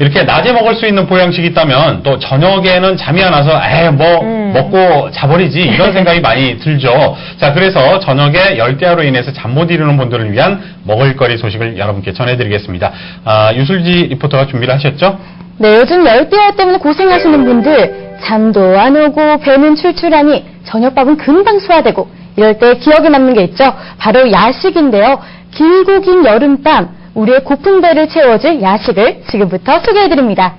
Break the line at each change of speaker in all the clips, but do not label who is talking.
이렇게 낮에 먹을 수 있는 보양식이 있다면 또 저녁에는 잠이 안 와서 에이 뭐
음.
먹고 자버리지 이런 생각이 많이 들죠. 자 그래서 저녁에 열대야로 인해서 잠 못 이루는 분들을 위한 먹을거리 소식을 여러분께 전해드리겠습니다. 아, 유술지 리포터가 준비를 하셨죠?
네, 요즘 열대야 때문에 고생하시는 분들 잠도 안 오고 배는 출출하니 저녁밥은 금방 소화되고 이럴 때 기억에 남는 게 있죠. 바로 야식인데요. 길고 긴 여름밤 우리의 고픈 배를 채워줄 야식을 지금부터 소개해드립니다.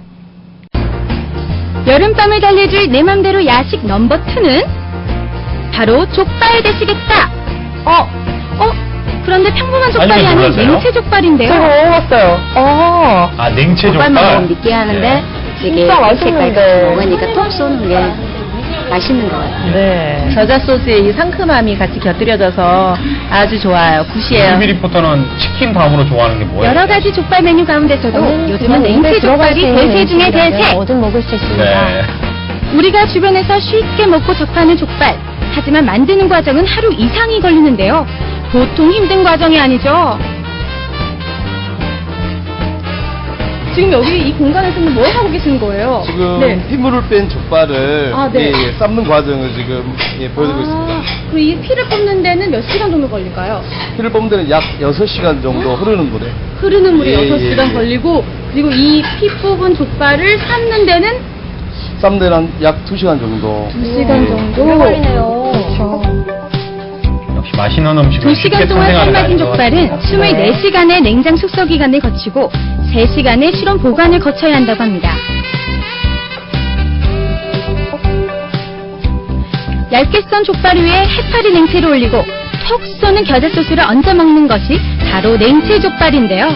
여름밤을 달래줄 내 맘대로 야식 넘버 투는 바로 족발 되시겠다. 어, 어, 그런데 평범한 족발이
아니면
아닌? 냉채 족발인데요.
제가 먹어봤어요. 어,
아 냉채
족발만
족발.
먹으면 느끼하는데 이게
진짜
색깔
맛있는데.
먹으니까 톡 쏘는 게 맛있는 것 같아요.
네. 겨자 소스의 이 상큼함이 같이 곁들여져서 아주 좋아요. 굿이에요.
유비 리포터는 치킨 다음으로 좋아하는 게 뭐예요?
여러 가지 족발 메뉴 가운데서도
저는
요즘은
그냥 입에
냉채
들어갈
족발이
있는
대세 중의
음식이라면
대세.
뭐든 먹을 수 있습니다.
네.
우리가 주변에서 쉽게 먹고 접하는 족발. 하지만 만드는 과정은 하루 이상이 걸리는데요. 보통 힘든 과정이 아니죠. 지금 여기 이 공간에서는 뭐 하고 계시는 거예요?
지금
네.
피물을 뺀 족발을
아, 네.
예, 예, 삶는 과정을 지금 예, 보여드리고 있습니다.
그럼 이 피를 뽑는 데는 몇 시간 정도 걸릴까요?
피를 뽑는 데는 약 6시간 정도 흐르는 물에
흐르는 물이
예,
6시간
예, 예.
걸리고 그리고 이 피 뽑은 족발을 삶는 데는
삶는 데는 약 2시간 정도
2시간
예.
정도 걸리네요.
역시 맛있는 음식을
2시간
쉽게
동안
탄생하는
삶아진 족발은
같아요.
24시간의 냉장 숙성 기간을 거치고 3시간의 실온 보관을 거쳐야 한다고 합니다. 얇게 썬 족발 위에 해파리 냉채를 올리고 톡 쏘는 겨자 소스를 얹어 먹는 것이 바로 냉채 족발인데요.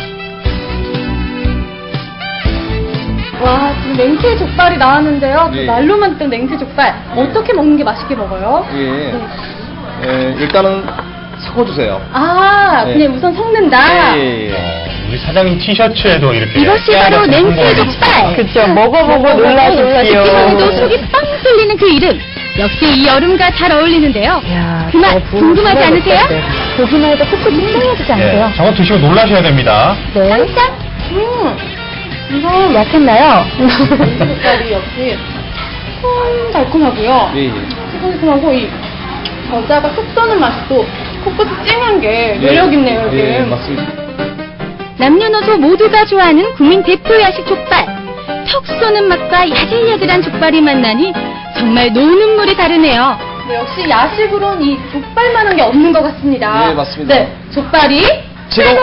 와, 지금 냉채 족발이 나왔는데요.
예.
말로만 듣던 냉채 족발. 어떻게 먹는 게 맛있게 먹어요?
예. 예, 일단은 섞어주세요.
아,
네.
그냥 우선 섞는다.
예, 예.
어, 우리 사장님 티셔츠에도 이렇게
이것이 바로
홍보가
족발.
그쵸. 먹어보고 놀라십시오.
해도 속이 빵 뚫리는 그 이름. 역시 이 여름과 잘 어울리는데요.
야,
그맛
저거 부은
궁금하지 않으세요?
보기만 해도 코끝이 찡해지지 않으세요?
예, 저거 드시고 놀라셔야 됩니다.
네.
깜짝? 음,
이거 약했나요?
족발이 역시 음, 달콤하고요.
예, 예.
새콤새콤하고 이 겨자가 톡 쏘는 맛이 또 코끝이 찡한 게 매력 있네요, 여기.
예, 맞습니다.
남녀노소 모두가 좋아하는 국민 대표 야식 족발. 턱 쏘는 맛과 야들야들한 족발이 만나니 정말 노는 물이 다르네요. 네, 역시 야식으로는 이 족발만한 게 없는 것 같습니다.
네, 맞습니다.
네, 족발이
최고!
최고!